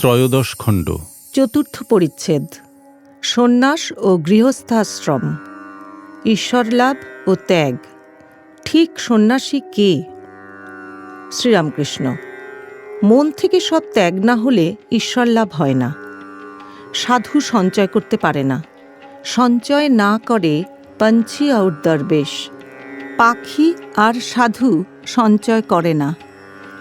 ত্রয়োদশ খণ্ড। চতুর্থ পরিচ্ছেদ। সন্ন্যাস ও গৃহস্থাশ্রম। ঈশ্বরলাভ ও ত্যাগ। ঠিক সন্ন্যাসী কে? শ্রীরামকৃষ্ণ। মন থেকে সব ত্যাগ না হলে ঈশ্বরলাভ হয় না। সাধু সঞ্চয় করতে পারে না। সঞ্চয় না করে পঞ্চি আউট দরবেশ। পাখি আর সাধু সঞ্চয় করে না।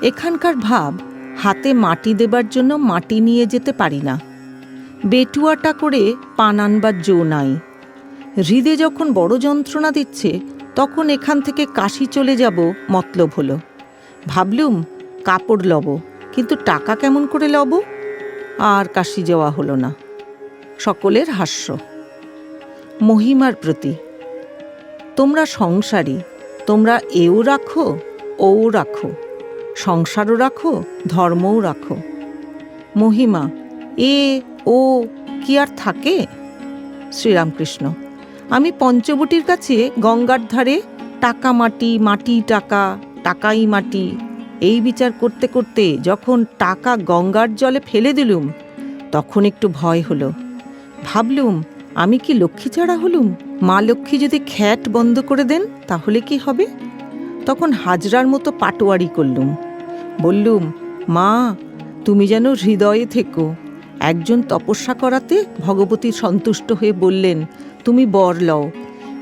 এখানকার ভাব হাতে মাটি দেবার জন্য মাটি নিয়ে যেতে পারি না। বেটুয়াটা করে পান আনবার জো নাই। হৃদে যখন বড় যন্ত্রণা দিচ্ছে, তখন এখান থেকে কাশি চলে যাব মতলব হলো। ভাবলুম, কাপড় লব, কিন্তু টাকা কেমন করে লব? আর কাশি যাওয়া হলো না। সকলের হাস্য। মহিমার প্রতি। তোমরা সংসারী, তোমরা এও রাখো, ও রাখো। সংসারও রাখো, ধর্মও রাখো। মহিমা, এ, ও, কি আর থাকে? শ্রীরামকৃষ্ণ, আমি পঞ্চবটির কাছে গঙ্গার ধারে টাকা মাটি মাটি টাকা, টাকাই মাটি, এই বিচার করতে করতে যখন টাকা গঙ্গার জলে ফেলে দিলুম, তখন একটু ভয় হলো। ভাবলুম, আমি কি লক্ষ্মী ছাড়া হলুম? মা লক্ষ্মী যদি খ্যাট বন্ধ করে দেন, তাহলে কি হবে? তখন হাজরার মতো পাটোয়ারি করলুম। বললুম, মা, তুমি যেন হৃদয়ে থেকো। একজন তপস্যা করাতে ভগবতী সন্তুষ্ট হয়ে বললেন, তুমি বর লও।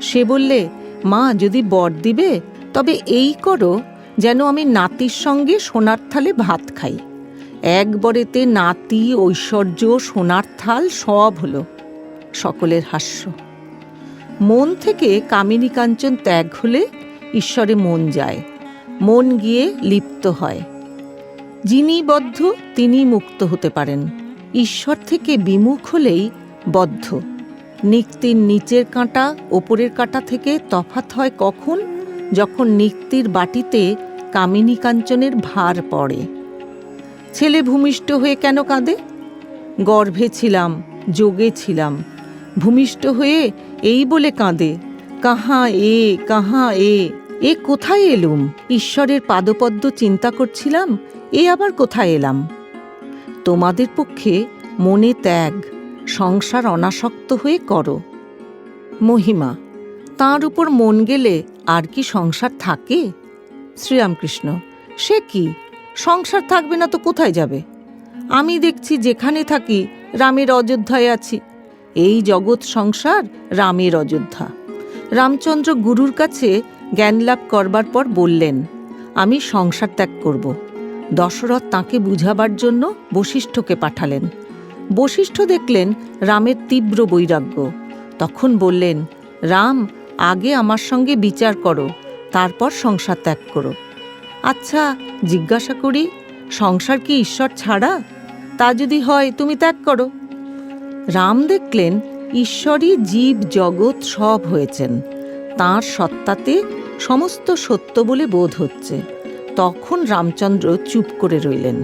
সে বললে, মা, যদি বর দিবে, তবে এই করো যেন আমি নাতির সঙ্গে সোনার থালে ভাত খাই। এক বরেতে নাতি, ঐশ্বর্য, সোনার থাল সব হলো। সকলের হাস্য। মন থেকে কামিনী কাঞ্চন ত্যাগ হলে ঈশ্বরে মন যায়। মন গিয়ে লিপ্ত হয়। যিনি বদ্ধ, তিনি মুক্ত হতে পারেন। ঈশ্বর থেকে বিমুখ হলেই বদ্ধ। নিক্তির নিচের কাঁটা, ওপরের কাঁটা থেকে তফাত হয় কখন? যখন নিক্তির বাটিতে কামিনী কাঞ্চনের ভার পড়ে। ছেলে ভূমিষ্ঠ হয়ে কেন কাঁদে? গর্ভে ছিলাম, যোগে ছিলাম। ভূমিষ্ঠ হয়ে এই বলে কাঁদে, কাহা এ কাহা এ। এ কোথায় এলুম? ঈশ্বরের পাদপদ্ম চিন্তা করছিলাম, এ আবার কোথায় এলাম? তোমাদের পক্ষে মনে ত্যাগ, সংসার অনাসক্ত হয়ে করো। মহিমা, তার উপর মন গেলে আর কি সংসার থাকে? শ্রীরামকৃষ্ণ, সে কি? সংসার থাকবে না তো কোথায় যাবে? আমি দেখছি যেখানে থাকি রামের অযোধ্যায় আছি। এই জগৎ সংসার রামের অযোধ্যা। রামচন্দ্র গুরুর কাছে জ্ঞান লাভ করবার পর বললেন, আমি সংসার ত্যাগ করব। দশরথ তাকে বুঝাবার জন্য বশিষ্ঠকে পাঠালেন। বশিষ্ঠ দেখলেন রামের তীব্র বৈরাগ্য। তখন বললেন, রাম, আগে আমার সঙ্গে বিচার করো, তারপর সংসার ত্যাগ করো। আচ্ছা জিজ্ঞাসা করি, সংসার কি ঈশ্বর ছাড়া? তা যদি হয়, তুমি ত্যাগ করো। রাম দেখলেন, ঈশ্বরই জীব জগৎ সব হয়েছেন। তাঁর সত্তাতে সমস্ত সত্য বলে বোধ হচ্ছে। তখন রামচন্দ্র চুপ করে রইলেন।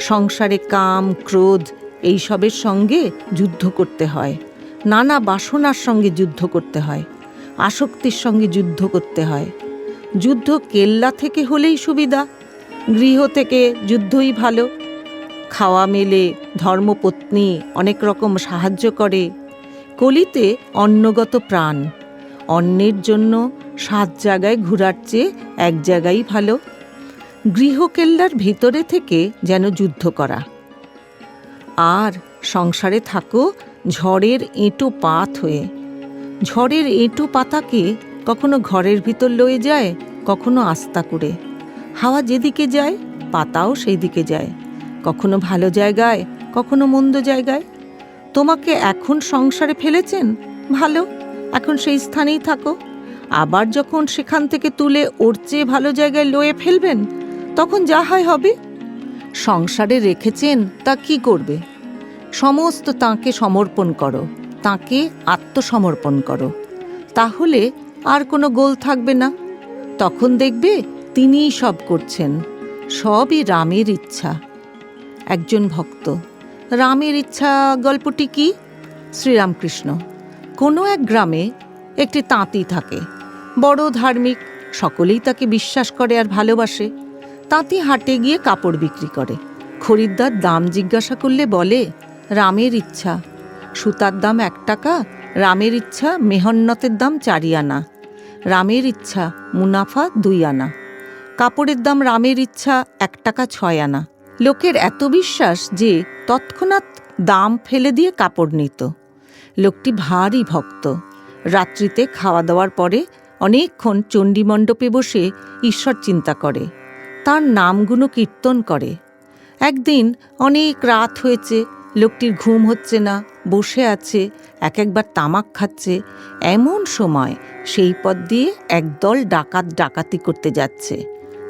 সংসারে কাম, ক্রোধ এইসবের সঙ্গে যুদ্ধ করতে হয়। নানা বাসনার সঙ্গে যুদ্ধ করতে হয়। আসক্তির সঙ্গে যুদ্ধ করতে হয়। যুদ্ধ কেল্লা থেকে হলেই সুবিধা, গৃহ থেকে যুদ্ধই ভালো। খাওয়া মেলে, ধর্মপত্নী অনেক রকম সাহায্য করে। কলিতে অন্নগত প্রাণ। অন্যের জন্য সাত জায়গায় ঘোরার চেয়ে এক জায়গায় ভালো। গৃহকেল্লার ভিতরে থেকে যেন যুদ্ধ করা। আর সংসারে থাকো ঝড়ের এঁটো পাত হয়ে। ঝড়ের এঁটো পাতাকে কখনো ঘরের ভিতর লয়ে যায়, কখনো আস্তা করে। হাওয়া যেদিকে যায়, পাতাও সেই দিকে যায়। কখনো ভালো জায়গায়, কখনো মন্দ জায়গায়। তোমাকে এখন সংসারে ফেলেছেন? ভালো। এখন সেই স্থানেই থাকো। আবার যখন সেখান থেকে তুলে ওর চেয়ে ভালো জায়গায় লয়ে ফেলবেন, তখন যা হয় হবে। সংসারে রেখেছেন, তা কি করবে? সমস্ত তাঁকে সমর্পণ করো, তাঁকে আত্মসমর্পণ করো। তাহলে আর কোনো গোল থাকবে না। তখন দেখবে তিনিই সব করছেন, সবই রামের ইচ্ছা। একজন ভক্ত, রামের ইচ্ছা গল্পটি কি? শ্রীরামকৃষ্ণ। কোনো এক গ্রামে একটি তাঁতি থাকে। বড় ধার্মিক, সকলেই তাকে বিশ্বাস করে আর ভালোবাসে। তাঁতি হাটে গিয়ে কাপড় বিক্রি করে। খরিদ্দার দাম জিজ্ঞাসা করলে বলে, রামের ইচ্ছা। সুতার দাম এক টাকা, রামের ইচ্ছা মেহন্নতের দাম চারি আনা। রামের ইচ্ছা মুনাফা দুই আনা। কাপড়ের দাম রামের ইচ্ছা এক টাকা ছয় আনা। লোকের এত বিশ্বাস যে তৎক্ষণাৎ দাম ফেলে দিয়ে কাপড় নিত। লোকটি ভারী ভক্ত। রাত্রিতে খাওয়া দাওয়ার পরে অনেকক্ষণ চণ্ডীমণ্ডপে বসে ঈশ্বর চিন্তা করে, তার নামগুলো কীর্তন করে। একদিন অনেক রাত হয়েছে, লোকটির ঘুম হচ্ছে না, বসে আছে, এক একবার তামাক খাচ্ছে। এমন সময় সেই পথ দিয়ে একদল ডাকাত ডাকাতি করতে যাচ্ছে।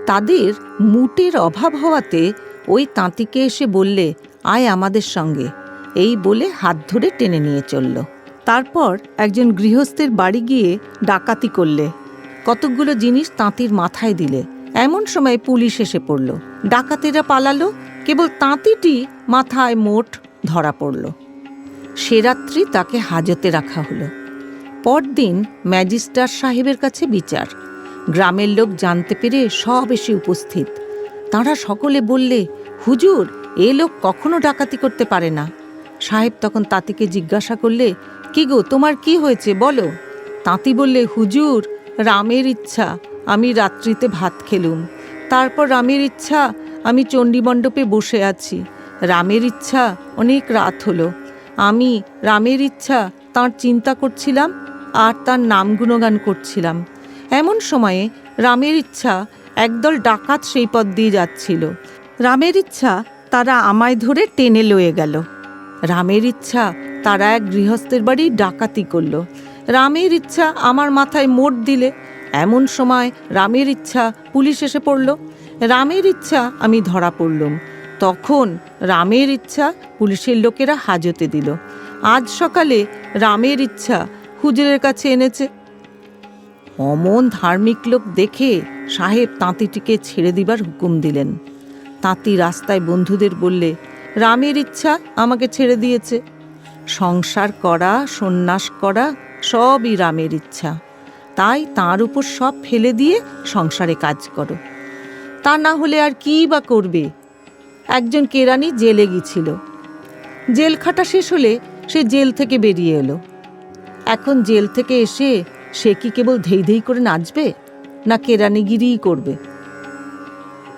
তাদের মুটের অভাব হওয়াতে ওই তাঁতিকে এসে বললে, আয় আমাদের সঙ্গে। এই বলে হাত ধরে টেনে নিয়ে চলল। তারপর একজন গৃহস্থের বাড়ি গিয়ে ডাকাতি করলে। কতকগুলো জিনিস তাঁতির মাথায় দিলে। এমন সময় পুলিশ এসে পড়ল। ডাকাতেরা পালালো। কেবল তাঁতিটি মাথায় মোট ধরা পড়ল। সে রাত্রি তাকে হাজতে রাখা হলো। পরদিন ম্যাজিস্ট্রার সাহেবের কাছে বিচার। গ্রামের লোক জানতে পেরে সব এসে উপস্থিত। তাঁরা সকলে বললে, হুজুর, এ লোক কখনো ডাকাতি করতে পারে না। সাহেব তখন তাঁতিকে জিজ্ঞাসা করলে, কি গো, তোমার কি হয়েছে? বলো। তাঁতি বললে, হুজুর, রামের ইচ্ছা, আমি রাত্রিতে ভাত খেলুম। তারপর রামের ইচ্ছা, আমি চণ্ডীমণ্ডপে বসে আছি। রামের ইচ্ছা, অনেক রাত হলো। আমি রামের ইচ্ছা, তার চিন্তা করছিলাম আর তার নাম গুণগান করছিলাম। এমন সময়ে রামের ইচ্ছা একদল ডাকাত সেই পথ দিয়ে যাচ্ছিল। রামের ইচ্ছা তারা আমায় ধরে টেনে লয়ে গেল। রামের ইচ্ছা, তারা এক গৃহস্থের বাড়ি ডাকাতি করল। রামের ইচ্ছা আমার মাথায় মোট দিলে। এমন সময় রামের ইচ্ছা পুলিশ এসে পড়ল। রামের ইচ্ছা আমি ধরা পড়লুম। তখন রামের ইচ্ছা পুলিশের লোকেরা হাজতে দিল। আজ সকালে রামের ইচ্ছা হুজুরের কাছে এনেছে। অমন ধার্মিক লোক দেখে সাহেব তাঁতিটিকে ছেড়ে দিবার হুকুম দিলেন। তাঁতি রাস্তায় বন্ধুদের বললে রামের ইচ্ছা আমাকে ছেড়ে দিয়েছে। সংসার করা, সন্ন্যাস করা, সবই রামের ইচ্ছা। তাই তার উপর সব ফেলে দিয়ে সংসারে কাজ করো। তা না হলে আর কী বা করবে? একজন কেরানি জেলে গিয়েছিল। জেল খাটা শেষ হলে সে জেল থেকে বেরিয়ে এলো। এখন জেল থেকে এসে সে কি কেবল ধেই ধেই করে নাচবে, না কেরানিগিরিই করবে?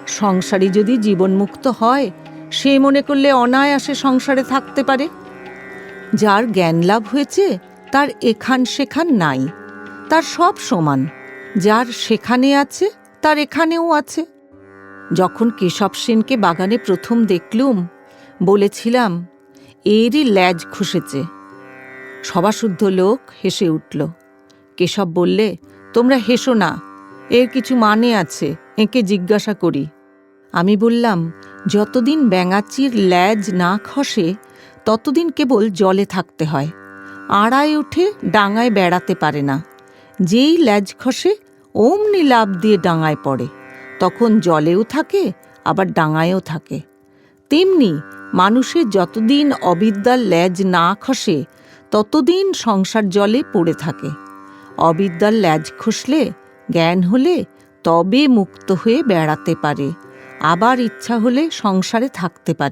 সংসারী যদি জীবনমুক্ত হয় সে মনে করলে অনায়াসে সংসারে থাকতে পারে। যার জ্ঞান লাভ হয়েছে, তার এখান সেখান নাই। তার সব সমান। যার সেখানে আছে, তার এখানেও আছে। যখন কেশব সেনকে বাগানে প্রথম দেখলুম, বলেছিলাম, এরই ল্যাজ খুসেছে সবাশুদ্ধ লোক হেসে উঠল। কেশব বললে, তোমরা হেসো না, এর কিছু মানে আছে, একে জিজ্ঞাসা করি। আমি বললাম, যতদিন ব্যাঙাচির ল্যাজ না খসে, ততদিন কেবল জলে থাকতে হয়। আড়ায় উঠে ডাঙায় বেড়াতে পারে না। যেই ল্যাজ খসে, অমনি লাভ দিয়ে ডাঙায় পড়ে। তখন জলেও থাকে, আবার ডাঙায়ও থাকে। তেমনি মানুষের যতদিন অবিদ্যার ল্যাজ না খসে, ততদিন সংসার জলে পড়ে থাকে। অবিদ্যার ল্যাজ খসলে, জ্ঞান হলে তবে মুক্ত হয়ে বেড়াতে পারে। আবার ইচ্ছা হলে সংসারে থাকতে পারে।